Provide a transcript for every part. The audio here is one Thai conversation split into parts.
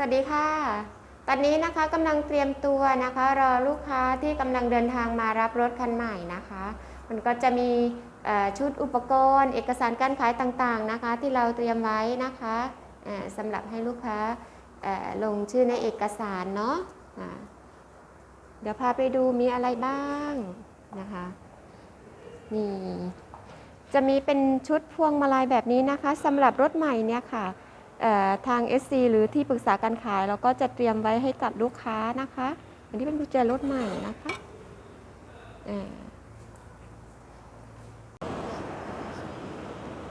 สวัสดีค่ะ ตอนนี้นะคะกำลังเตรียมตัวนะคะ รอลูกค้าที่กำลังเดินทางมารับรถคันใหม่นะคะ มันก็จะมีชุดอุปกรณ์ เอกสารการขายต่างๆนะคะ ที่เราเตรียมไว้นะคะสำหรับให้ลูกค้าลงชื่อในเอกสารเนาะอ่าเดี๋ยวพาไปดูมีอะไรบ้างนะคะนี่จะมีเป็นชุดพวงมาลัยแบบนี้นะคะสำหรับรถใหม่เนี่ยค่ะ ทาง SC หรือที่ปรึกษาการขายเราก็จะเตรียมไว้ให้กับลูกค้านะคะอันนี้เป็นกุญแจรถใหม่นะคะ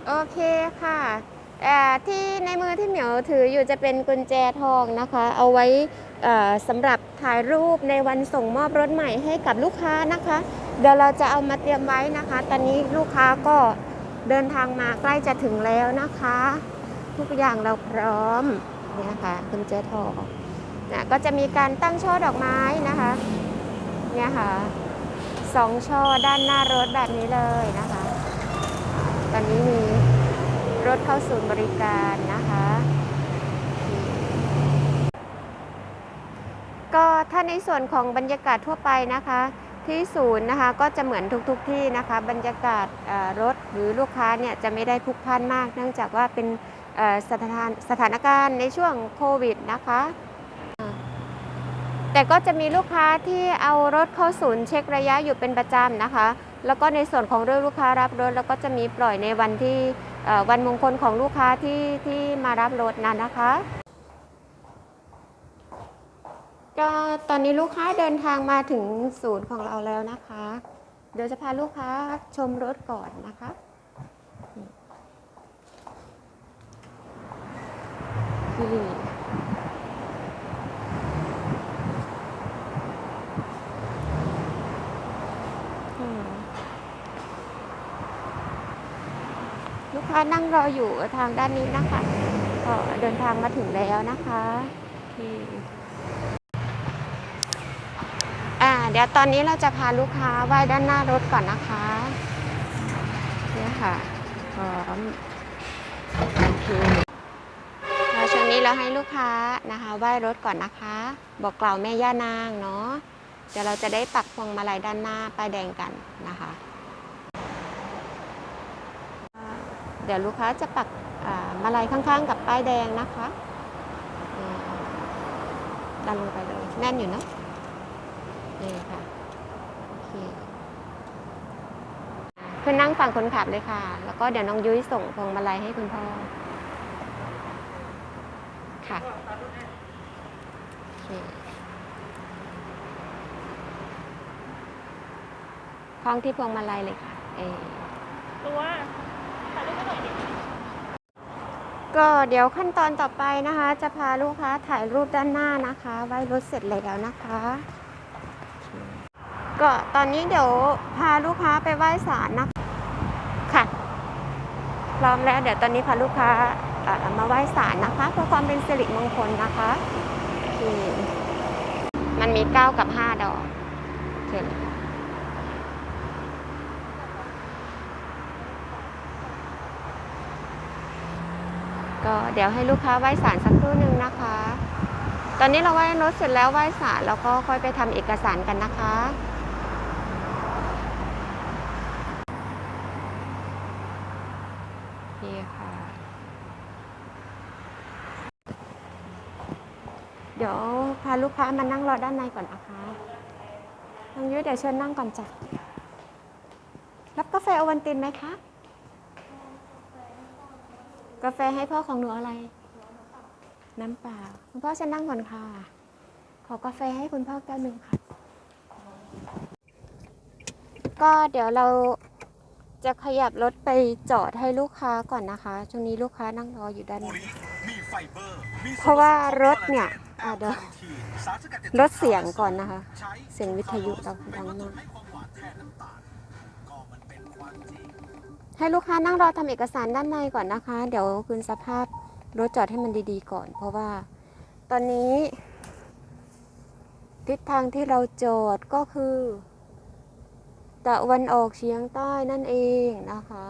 โอเคค่ะที่ในมือที่เหมียวถืออยู่จะเป็นกุญแจทองนะคะ เอาไว้สำหรับถ่ายรูปในวันส่งมอบรถใหม่ให้กับลูกค้านะคะ เดี๋ยวเราจะเอามาเตรียมไว้นะคะ ตอนนี้ลูกค้าก็เดินทางมาใกล้จะถึงแล้วนะคะ ทุกอย่างเราพร้อมเนี่ยค่ะกุญแจทองนะก็จะมีการตั้งช่อดอกไม้นะคะเนี่ยค่ะสองช่อด้านหน้ารถแบบนี้เลยนะคะ ตอนนี้มีรถเข้าศูนย์บริการนะคะ ก็ถ้าในส่วนของบรรยากาศทั่วไปนะคะ ที่ศูนย์นะคะก็จะเหมือนทุกๆทที่นะคะ บรรยากาศรถหรือลูกค้าเนี่ยจะไม่ได้พลุกพล่านมาก เนื่องจากว่าเป็น สถานสถานการณ์ในช่วงโควิดนะคะ แต่ก็จะมีลูกค้าที่เอารถเข้าศูนย์เช็คระยะอยู่เป็นประจำนะคะ แล้วก็ในส่วนของเรื่องลูกค้ารับรถ แล้วก็จะมีปล่อยในวันที่วันมงคลของลูกค้าที่ที่มารับรถนั้นนะคะก็ตอนนี้ลูกค้าเดินทางมาถึงศูนย์ของเราแล้วนะคะ เดี๋ยวจะพาลูกค้าชมรถก่อนนะคะ นี่อืมลูกค้านั่งรออยู่ทางด้านนี้นะคะ ก็เดินทางมาถึงแล้วนะคะที่อ่า เดี๋ยวตอนนี้เราจะพาลูกค้าไหว้ด้านหน้ารถก่อนนะคะเนี่ยค่ะพร้อมโอเค เราให้ลูกค้านะคะไหว้รถก่อนนะคะ บอกกล่าวแม่ย่านางเนาะเดี๋ยวเราจะได้ปักพวงมาลัยด้านหน้าป้ายแดงกันนะคะ เดี๋ยวลูกค้าจะปักอ่ามาลัยข้างๆ กับป้ายแดงนะคะดันลงไปเลยแน่นอยู่เนอะนี่ค่ะโอเคคือนั่งฝั่งคนขับเลยค่ะ แล้วก็เดี๋ยวน้องยุ้ยส่งพวงมาลัยให้คุณพ่อ ค่ะโอเคคล้องที่พวงมาลัยเลยค่ะ เอตัวถ่ายรูปให้หน่อยดิก็เดี๋ยวขั้นตอนต่อไปนะคะ จะพาลูกค้าถ่ายรูปด้านหน้านะคะไหว้รถเสร็จแล้วนะคะ ก็ตอนนี้เดี๋ยวพาลูกค้าไปไหว้ศาลนะคะ ค่ะ พร้อมแล้ว เดี๋ยวตอนนี้พาลูกค้า มาไหว้ศาลนะคะ เพื่อความเป็นสิริมงคลนะคะนี่มันมี 9 กับ 5 ดอกเชิญก็เดี๋ยวให้ลูกค้าไหว้ศาลสักครู่หนึ่งนะคะ ตอนนี้เราไหว้รถเสร็จแล้วไหว้ศาลแล้วก็ค่อยไปทำเอกสารกันนะคะนี่ค่ะ เดี๋ยวพาลูกค้ามานั่งรอด้านในก่อนนะคะน้องยุ้ยเดี๋ยวเชิญนั่งก่อนจ้ะ รับกาแฟโอวันตินไหมคะ กาแฟให้พ่อของหนูอะไร น้ำเปล่า คุณพ่อเชิญนั่งก่อนค่ะ ขอกาแฟให้คุณพ่อแก้วหนึ่งค่ะ ก็เดี๋ยวเราจะขยับรถไปจอดให้ลูกค้าก่อนนะคะ ช่วงนี้ลูกค้านั่งรออยู่ด้านใน มีไฟเบอร์มีเพราะว่ารถเนี่ยอะเดี๋ยวสา รสกัดจากลดเสียงก่อนนะคะ เสียงวิทยุเราดังมากให้ามหน้าให้ลูกค้านั่งรอทำเอกสารด้านในก่อนนะคะ เดี๋ยวคืนสภาพรถจอดให้มันดีๆก่อน เพราะว่า ตอนนี้ ทิศทางที่เราจอดก็คือตะวันออกเฉียงใต้นั่นเองนะคะ